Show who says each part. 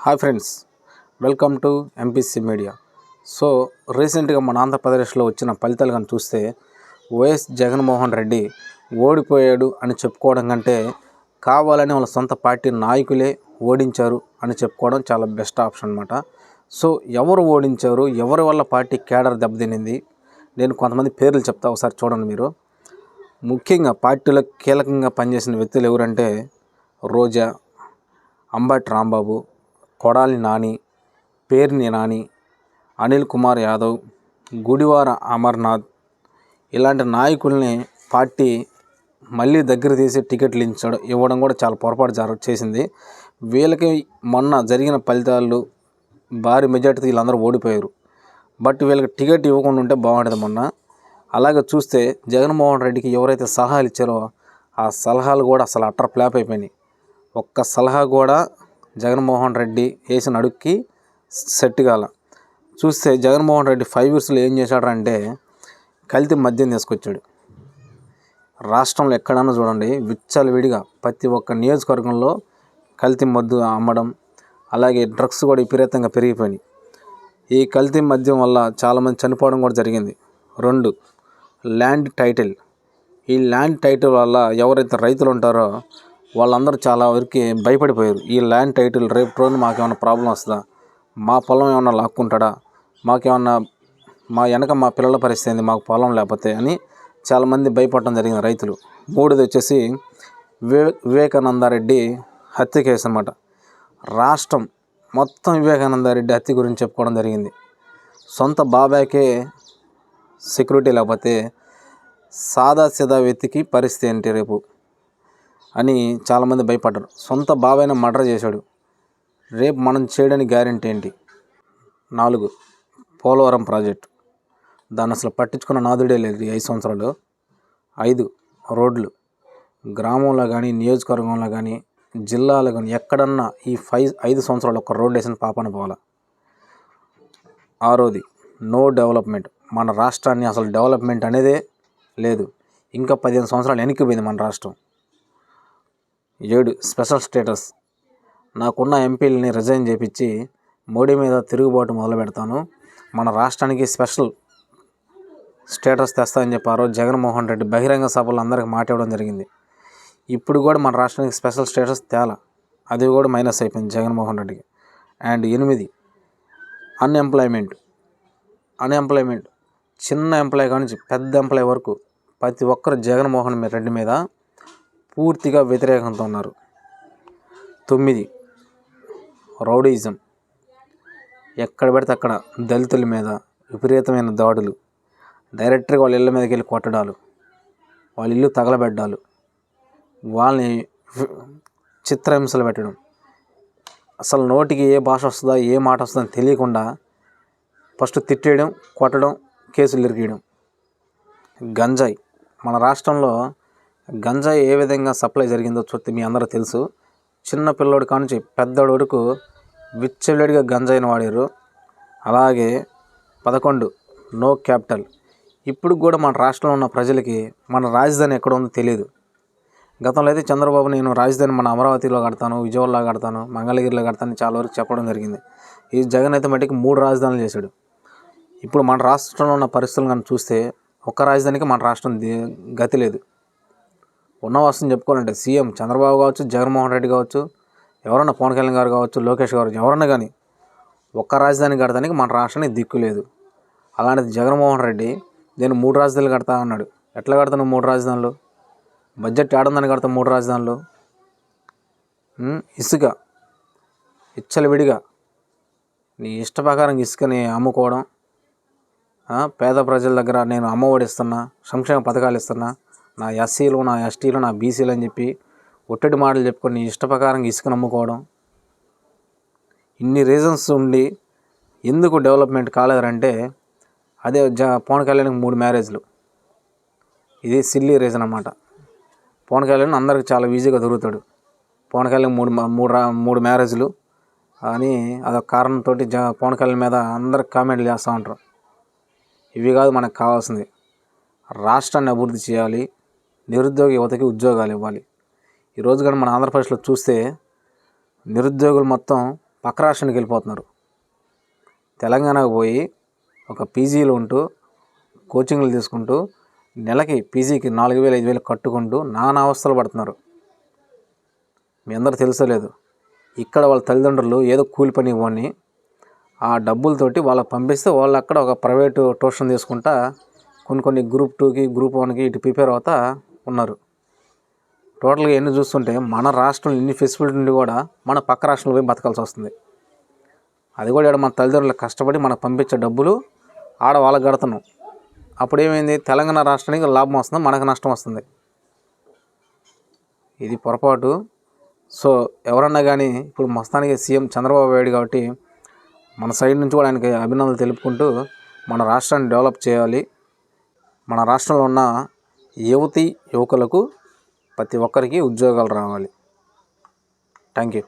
Speaker 1: Hi friends welcome to MPC media so రీసెంట్గా మన ఆంధ్రప్రదేశ్లో వచ్చిన ఫలితాలు కానీ చూస్తే వైఎస్ జగన్మోహన్ రెడ్డి ఓడిపోయాడు అని చెప్పుకోవడం కంటే కావాలని వాళ్ళ సొంత పార్టీ నాయకులే ఓడించారు అని చెప్పుకోవడం చాలా బెస్ట్ ఆప్షన్ అనమాట సో ఎవరు ఓడించారు ఎవరి వల్ల పార్టీ కేడర్ దెబ్బతినింది నేను కొంతమంది పేర్లు చెప్తా ఒకసారి చూడండి మీరు. ముఖ్యంగా పార్టీలో కీలకంగా పనిచేసిన వ్యక్తులు ఎవరంటే రోజా అంబటి రాంబాబు కొడాలి నాని పేర్ని నాని అనిల్ కుమార్ యాదవ్ గుడివార అమర్నాథ్ ఇలాంటి నాయకుల్ని పార్టీ మళ్ళీ దగ్గర తీసి టికెట్లు ఇచ్చడం. ఇవ్వడం కూడా చాలా పొరపాటు జర చేసింది. వీళ్ళకి మొన్న జరిగిన ఫలితాలు భారీ మెజార్టీతో వీళ్ళందరూ ఓడిపోయారు. బట్ వీళ్ళకి టికెట్ ఇవ్వకుండా ఉంటే బాగుండేది మొన్న. అలాగే చూస్తే జగన్మోహన్ రెడ్డికి ఎవరైతే సలహాలు ఇచ్చారో ఆ సలహాలు కూడా అసలు అట్టర్ ఫ్లాప్ అయిపోయినాయి. ఒక్క సలహా కూడా జగన్మోహన్ రెడ్డి వేసిన అడుక్కి సెట్ కాల. చూస్తే జగన్మోహన్ రెడ్డి ఫైవ్ ఇయర్స్లో ఏం చేశాడంటే కల్తీ మద్యం తీసుకొచ్చాడు. రాష్ట్రంలో ఎక్కడన్నా చూడండి విచ్చలవిడిగా ప్రతి ఒక్క నియోజకవర్గంలో కల్తీ మద్దు అమ్మడం అలాగే డ్రగ్స్ కూడా విపరీతంగా పెరిగిపోయినాయి. ఈ కల్తీ మద్యం వల్ల చాలామంది చనిపోవడం కూడా జరిగింది. రెండు ల్యాండ్ టైటిల్. ఈ ల్యాండ్ టైటిల్ వల్ల ఎవరైతే రైతులు ఉంటారో వాళ్ళందరూ చాలా వరకు భయపడిపోయారు. ఈ ల్యాండ్ టైటిల్ రేపు రోజున మాకేమైనా ప్రాబ్లం వస్తుందా? మా పొలం ఏమైనా లాక్కుంటాడా? మాకేమన్నా మా వెనక మా పిల్లల పరిస్థితి ఏంది? మాకు పొలం లేకపోతే అని చాలామంది భయపడటం జరిగింది రైతులు. మూడోది వచ్చేసి వివే వివేకానందారెడ్డి హత్య కేసు అనమాట రాష్ట్రం మొత్తం వివేకానందారెడ్డి హత్య గురించి చెప్పుకోవడం జరిగింది. సొంత బాబాయ్కే సెక్యూరిటీ లేకపోతే సాదా సీదా వ్యక్తికి పరిస్థితి ఏంటి రేపు? అని చాలామంది భయపడ్డారు. సొంత బావైన మర్డర్ చేశాడు. రేపు మనం చేయడానికి గ్యారెంటీ ఏంటి? నాలుగు పోలవరం ప్రాజెక్టు. దాన్ని అసలు పట్టించుకున్న నాదుడే లేదు ఐదు సంవత్సరాలు. ఐదు రోడ్లు. గ్రామంలో కానీ నియోజకవర్గంలో కానీ జిల్లాలో కానీ ఎక్కడన్నా ఈ ఫైవ్ ఐదు సంవత్సరాలు ఒక రోడ్ వేసిన పాపన పోవాల? ఆరోది నో డెవలప్మెంట్ మన రాష్ట్రాన్ని అసలు డెవలప్మెంట్ అనేదే లేదు. ఇంకా పదిహేను సంవత్సరాలు వెనక్కిపోయింది మన రాష్ట్రం. ఏడు స్పెషల్ స్టేటస్. నాకున్న ఎంపీలని రిజైన్ చేపించి మోడీ మీద తిరుగుబాటు మొదలు పెడతాను మన రాష్ట్రానికి స్పెషల్ స్టేటస్ తెస్తా అని చెప్పారు జగన్మోహన్ రెడ్డి బహిరంగ సభలో అందరికి మాట ఇవ్వడం జరిగింది. ఇప్పుడు కూడా మన రాష్ట్రానికి స్పెషల్ స్టేటస్ తేలా. అది కూడా మైనస్ అయిపోయింది జగన్మోహన్ రెడ్డికి. అండ్ ఎనిమిది అన్ఎంప్లాయ్మెంట్ అన్ఎంప్లాయ్మెంట్ చిన్న ఎంప్లాయ్ కానీ పెద్ద ఎంప్లాయ్ వరకు ప్రతి ఒక్కరు జగన్మోహన్ రెడ్డి మీద పూర్తిగా వ్యతిరేకంతో ఉన్నారు తొమ్మిది. రౌడీయిజం ఎక్కడ పెడితే అక్కడ దళితుల మీద విపరీతమైన దాడులు. డైరెక్ట్గా వాళ్ళ ఇళ్ళ మీదకి వెళ్ళి కొట్టడాలు. వాళ్ళ ఇల్లు తగలబెట్టాలు. వాళ్ళని చిత్రహింసలు పెట్టడం. అసలు నోటికి ఏ భాష వస్తుందా ఏ మాట వస్తుందో తెలియకుండా ఫస్ట్ తిట్టేయడం కొట్టడం కేసులు ఇరికేయడం. గంజాయి. మన రాష్ట్రంలో గంజాయి ఏ విధంగా సప్లై జరిగిందో చూస్తే మీ అందరూ తెలుసు. చిన్న పిల్లోడు కానుంచి పెద్దోడు వరకు విచ్చలవిడిగా గంజాయిని వాడారు. అలాగే పదకొండు నో క్యాపిటల్. ఇప్పుడు కూడా మన రాష్ట్రంలో ఉన్న ప్రజలకి మన రాజధాని ఎక్కడ ఉందో తెలియదు గతంలో అయితే చంద్రబాబు నేను రాజధాని మన అమరావతిలో కడతాను విజయవాడలో కడతాను మంగళగిరిలో కడతాను చాలా వరకు చెప్పడం జరిగింది. ఈ జగన్ అయితే మటుకు మూడు రాజధానులు చేశాడు. ఇప్పుడు మన రాష్ట్రంలో ఉన్న పరిస్థితులు కానీ చూస్తే ఒక్క రాజధానికి మన రాష్ట్రం గతి లేదు. ఉన్న వస్తుందని చెప్పుకోవాలంటే సీఎం చంద్రబాబు కావచ్చు జగన్మోహన్ రెడ్డి కావచ్చు ఎవరన్నా పవన్ కళ్యాణ్ గారు కావచ్చు లోకేష్ గారు ఎవరన్నా కానీ ఒక్క రాజధాని కడతానికి మన రాష్ట్రానికి దిక్కు లేదు. అలాంటిది జగన్మోహన్ రెడ్డి నేను మూడు రాజధానులు కడతా అన్నాడు. ఎట్లా కడతాను మూడు రాజధానులు? బడ్జెట్ ఏడుందని కడతా మూడు రాజధానులు. ఇసుక ఇసుక. విడిగా నీ ఇష్ట ప్రకారం ఇసుకని అమ్ముకోవడం పేద ప్రజల దగ్గర నేను అమ్మఒడి ఇస్తున్నా సంక్షేమ పథకాలు ఇస్తున్నా నా ఎస్సీలు నా ఎస్టీలు నా బీసీలు అని చెప్పి ఒట్టడి మాటలు చెప్పుకొని ఇష్ట ప్రకారం ఇసుక నమ్ముకోవడం. ఇన్ని రీజన్స్ ఉండి ఎందుకు డెవలప్మెంట్ కాలేదంటే అదే జ పవన్ కళ్యాణ్కి మూడు మ్యారేజ్లు ఇది సిల్లీ రీజన్ అన్నమాట. పవన్ కళ్యాణ్ అందరికి చాలా ఈజీగా దొరుకుతాడు. పవన్ కళ్యాణ్ మూడు మూడు రా మూడు మ్యారేజ్లు అని అదొక కారణంతో జ పవన్ కళ్యాణ్ మీద అందరు కామెంట్లు చేస్తూ ఉంటారు. ఇవి కాదు మనకు కావాల్సింది. రాష్ట్రాన్ని అభివృద్ధి చేయాలి. నిరుద్యోగ యువతకి ఉద్యోగాలు ఇవ్వాలి. ఈరోజు కానీ మన ఆంధ్రప్రదేశ్లో చూస్తే నిరుద్యోగులు మొత్తం పక్క రాష్ట్రానికి వెళ్ళిపోతున్నారు. తెలంగాణకు పోయి ఒక పీజీలో ఉంటూ కోచింగ్లు తీసుకుంటూ నెలకి పీజీకి నాలుగు వేలు ఐదు వేలు కట్టుకుంటూ నానా అవస్థలు పడుతున్నారు. మీ అందరూ తెలుసలేదు ఇక్కడ వాళ్ళ తల్లిదండ్రులు ఏదో కూలి పని ఇవ్వని ఆ డబ్బులతోటి వాళ్ళకి పంపిస్తే వాళ్ళు అక్కడ ఒక ప్రైవేటు ట్యూషన్ తీసుకుంటా కొన్ని కొన్ని గ్రూప్ టూకి గ్రూప్ వన్కి ఇటు ప్రిపేర్ అవుతా ఉన్నారు. టోటల్గా ఎన్ని చూస్తుంటే మన రాష్ట్రంలో ఎన్ని ఫెసిలిటీ ఉండి కూడా మన పక్క రాష్ట్రంలో పోయి బతకాల్సి వస్తుంది. అది కూడా ఈడ మన తల్లిదండ్రులు కష్టపడి మనకు పంపించే డబ్బులు ఆడ వాళ్ళకి కడుతున్నాం. అప్పుడు ఏమైంది? తెలంగాణ రాష్ట్రానికి లాభం వస్తుంది మనకు నష్టం వస్తుంది. ఇది పొరపాటు. సో ఎవరన్నా కానీ ఇప్పుడు మొత్తానికి సీఎం చంద్రబాబు నాయుడు కాబట్టి మన సైడ్ నుంచి కూడా ఆయనకి అభినందనలు తెలుపుకుంటూ మన రాష్ట్రాన్ని డెవలప్ చేయాలి. మన రాష్ట్రంలో ఉన్న యువతి యువకులకు ప్రతి ఒక్కరికి ఉద్యోగాలు రావాలి. Thank you